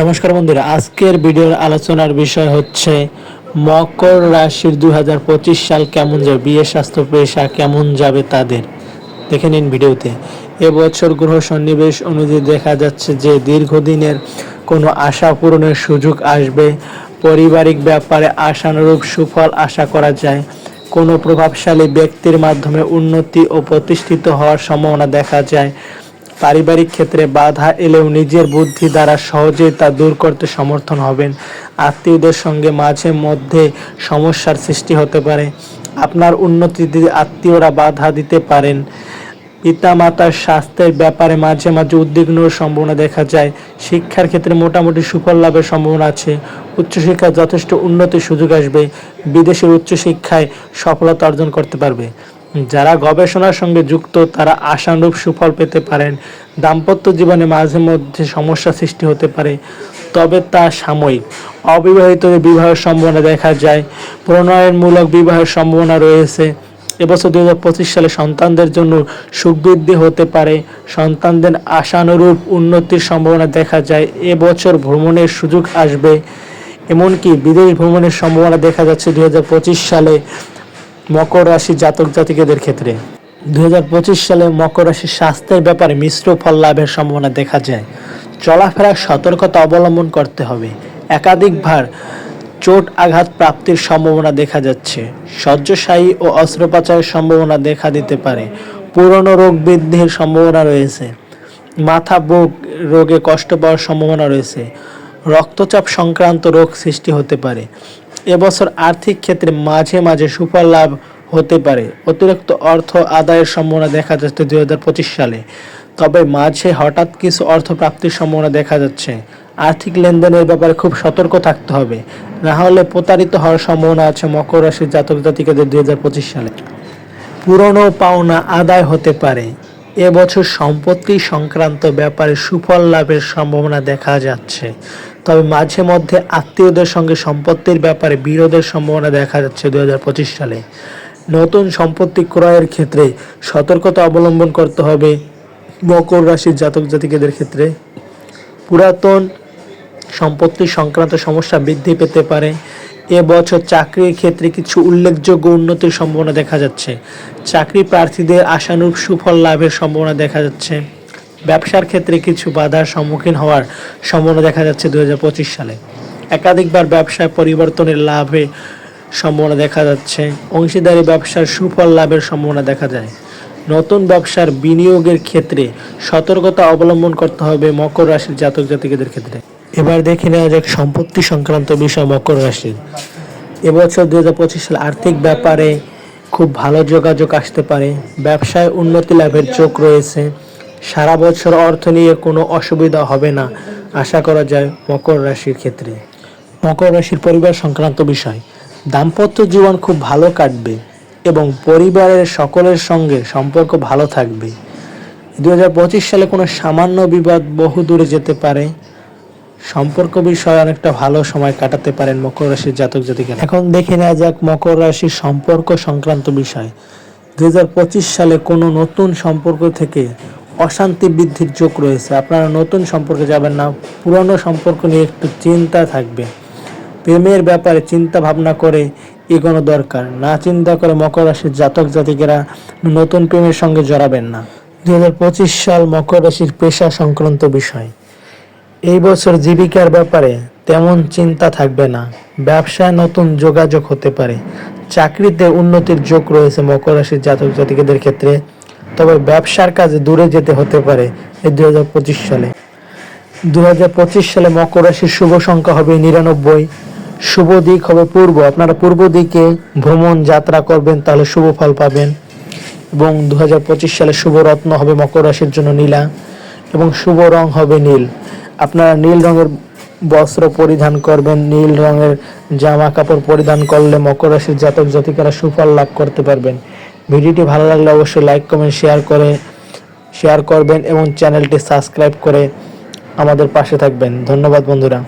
নমস্কার বন্ধুরা, আজকের ভিডিওর আলোচনার বিষয় হচ্ছে মকর রাশির দুই সাল কেমন যাবে, বিয়ে, স্বাস্থ্য, পেশা কেমন যাবে তাদের? দেখে নিন ভিডিওতে। এবছর গ্রহ সন্নিবেশ অনুযায়ী দেখা যাচ্ছে যে দীর্ঘদিনের কোনো আশা পূরণের সুযোগ আসবে। পারিবারিক ব্যাপারে আশানুরূপ সুফল আশা করা যায়। কোনো প্রভাবশালী ব্যক্তির মাধ্যমে উন্নতি ও প্রতিষ্ঠিত হওয়ার সম্ভাবনা দেখা যায়। পারিবারিক ক্ষেত্রে বাধা এলেও নিজের বুদ্ধি দ্বারা সহজেই তা দূর করতে সমর্থন হবেন। আত্মীয়দের সঙ্গে মাঝে মধ্যে সমস্যার সৃষ্টি হতে পারে। আপনার উন্নতিতে আত্মীয়রা বাধা দিতে পারেন। পিতামাতার স্বাস্থ্যের ব্যাপারে মাঝে মাঝে উদ্বিগ্নর সম্ভাবনা দেখা যায়। শিক্ষার ক্ষেত্রে মোটামুটি সুফল লাভের সম্ভাবনা আছে। উচ্চশিক্ষায় যথেষ্ট উন্নতির সুযোগ আসবে। বিদেশের উচ্চশিক্ষায় সফলতা অর্জন করতে পারবে। যারা গবেষণার সঙ্গে যুক্ত, তারা আশানুরূপ সুফল পেতে পারেন। দাম্পত্য জীবনে মাঝে মধ্যে সমস্যা সৃষ্টি হতে পারে, তবে তা সাময়িক। অবিবাহিতদের বিবাহের সম্ভাবনা দেখা যায়। প্রণয়নমূলক বিবাহের সম্ভাবনা রয়েছে। এবছর দু হাজার পঁচিশ সালে সন্তানদের জন্য সুখ বৃদ্ধি হতে পারে। সন্তানদের আশানুরূপ উন্নতির সম্ভাবনা দেখা যায়। এবছর ভ্রমণের সুযোগ আসবে। এমনকি বিদেশ ভ্রমণের সম্ভাবনা দেখা যাচ্ছে দু হাজার পঁচিশ সালে। মকর রাশি জাতক জাতিকেদের ক্ষেত্রে। দু হাজার পঁচিশ সালে মকর রাশির স্বাস্থ্যের ব্যাপারে মিশ্র ফল লাভের সম্ভাবনা দেখা যায়। চলাফেরার সতর্কতা অবলম্বন করতে হবে। একাধিকবার চোট আঘাত প্রাপ্তির সম্ভাবনা দেখা যাচ্ছে। শয্যশায়ী ও অস্ত্রোপচারের সম্ভাবনা দেখা দিতে পারে। পুরনো রোগ বৃদ্ধির সম্ভাবনা রয়েছে। মাথা, বুক রোগে কষ্ট পাওয়ার সম্ভাবনা রয়েছে। রক্তচাপ সংক্রান্ত রোগ সৃষ্টি হতে পারে। এবছর আর্থিক ক্ষেত্রে মাঝে মাঝে সুফল লাভ হতে পারে। অতিরিক্ত অর্থ আদায়ের সম্ভাবনা দেখা যাচ্ছে দু হাজার পঁচিশ সালে। তবে মাঝে হঠাৎ কিছু অর্থ প্রাপ্তির সম্ভাবনা দেখা যাচ্ছে। আর্থিক লেনদেনের ব্যাপারে খুব সতর্ক থাকতে হবে। না হলে প্রতারিত হওয়ার সম্ভাবনা আছে মকর রাশির জাতক জাতিকাদের দুই হাজার পঁচিশ সালে। পুরনো পাওনা আদায় হতে পারে। এবছর সম্পত্তি সংক্রান্ত ব্যাপারে সুফল লাভের সম্ভাবনা দেখা যাচ্ছে। তবে মাঝে মধ্যে আত্মীয়দের সঙ্গে সম্পত্তির ব্যাপারে বিরোধের সম্ভাবনা দেখা যাচ্ছে দু হাজার পঁচিশ সালে। নতুন সম্পত্তি ক্রয়ের ক্ষেত্রে সতর্কতা অবলম্বন করতে হবে মকর রাশির জাতক জাতিকেদের ক্ষেত্রে। পুরাতন সম্পত্তি সংক্রান্ত সমস্যা বৃদ্ধি পেতে পারে। এবছর চাকরির ক্ষেত্রে কিছু উল্লেখযোগ্য উন্নতির সম্ভাবনা দেখা যাচ্ছে। চাকরি প্রার্থীদের আশানুরূপ সুফল লাভের সম্ভাবনা দেখা যাচ্ছে। ব্যবসার ক্ষেত্রে কিছু বাধার সম্মুখীন হওয়ার সম্ভাবনা দেখা যাচ্ছে দু হাজার পঁচিশ সালে। একাধিকবার ব্যবসায় পরিবর্তনের লাভে সম্ভাবনা দেখা যাচ্ছে। অংশীদারি ব্যবসার সুফল লাভের সম্ভাবনা দেখা যায়। নতুন ব্যবসার বিনিয়োগের ক্ষেত্রে সতর্কতা অবলম্বন করতে হবে মকর রাশির জাতক জাতিকেদের ক্ষেত্রে। এবার দেখে নেওয়া যাক সম্পত্তি সংক্রান্ত বিষয় মকর রাশির। এবছর দু হাজার পঁচিশ সালে আর্থিক ব্যাপারে খুব ভালো যোগাযোগ আসতে পারে। ব্যবসায় উন্নতি লাভের চোখ রয়েছে। সারা বছর অর্থ নিয়ে কোনো অসুবিধা হবে না। আশা করা যায় মকর রাশির ক্ষেত্রে। মকর রাশির পরিবার সংক্রান্ত বিষয়। দাম্পত্য জীবন খুব ভালো কাটবে এবং পরিবারের সকলের সঙ্গে সম্পর্ক ভালো থাকবে। দু সালে কোনো সামান্য বিবাদ বহু দূরে যেতে পারে। সম্পর্ক বিষয়ে অনেকটা ভালো সময় কাটাতে পারেন মকর রাশির জাতক জাতিকেরা। এখন দেখে নেওয়া যাক মকর রাশির সম্পর্ক সংক্রান্ত বিষয়। দুই হাজার পঁচিশ সালে কোনো নতুন সম্পর্ক থেকে অশান্তি বৃদ্ধির যোগ রয়েছে। আপনারা নতুন সম্পর্কে যাবেন না, পুরনো সম্পর্ক নিয়ে একটু চিন্তা থাকবে। প্রেমের ব্যাপারে চিন্তা ভাবনা করে এগোনো দরকার। না চিন্তা করে মকর রাশির জাতক জাতিকেরা নতুন প্রেমের সঙ্গে জড়াবেন না। দুই হাজার পঁচিশ সাল মকর রাশির পেশা সংক্রান্ত বিষয়। এই বছর জীবিকার ব্যাপারে তেমন চিন্তা থাকবে না। ব্যবসায় নতুন যোগাযোগ হতে পারে। চাকরিতে উন্নতির যোগ রয়েছে মকর রাশির জাতক জাতিকেদের ক্ষেত্রে। তবে ব্যবসার কাজে দূরে যেতে হতে পারে এই দু সালে। দু হাজার পঁচিশ সালে মকর রাশির শুভ সংখ্যা হবে নিরানব্বই। শুভ দিক হবে পূর্ব। আপনারা পূর্ব দিকে ভ্রমণ যাত্রা করবেন, তাহলে শুভ ফল পাবেন। এবং দু হাজার পঁচিশ সালে শুভ রত্ন হবে মকর রাশির জন্য নীলা এবং শুভ রং হবে নীল। আপনারা নীল রঙের বস্ত্র পরিধান করবেন, নীল রঙের জামা কাপড় পরিধান করলে মকর রাশির জাতক জাতিকারা সুফল লাভ করতে পারবেন। ভিডিওটি ভালো লাগলে অবশ্যই লাইক কমেন্ট শেয়ার করে শেয়ার করবেন এবং চ্যানেলটি সাবস্ক্রাইব করে আমাদের পাশে থাকবেন। ধন্যবাদ বন্ধুরা।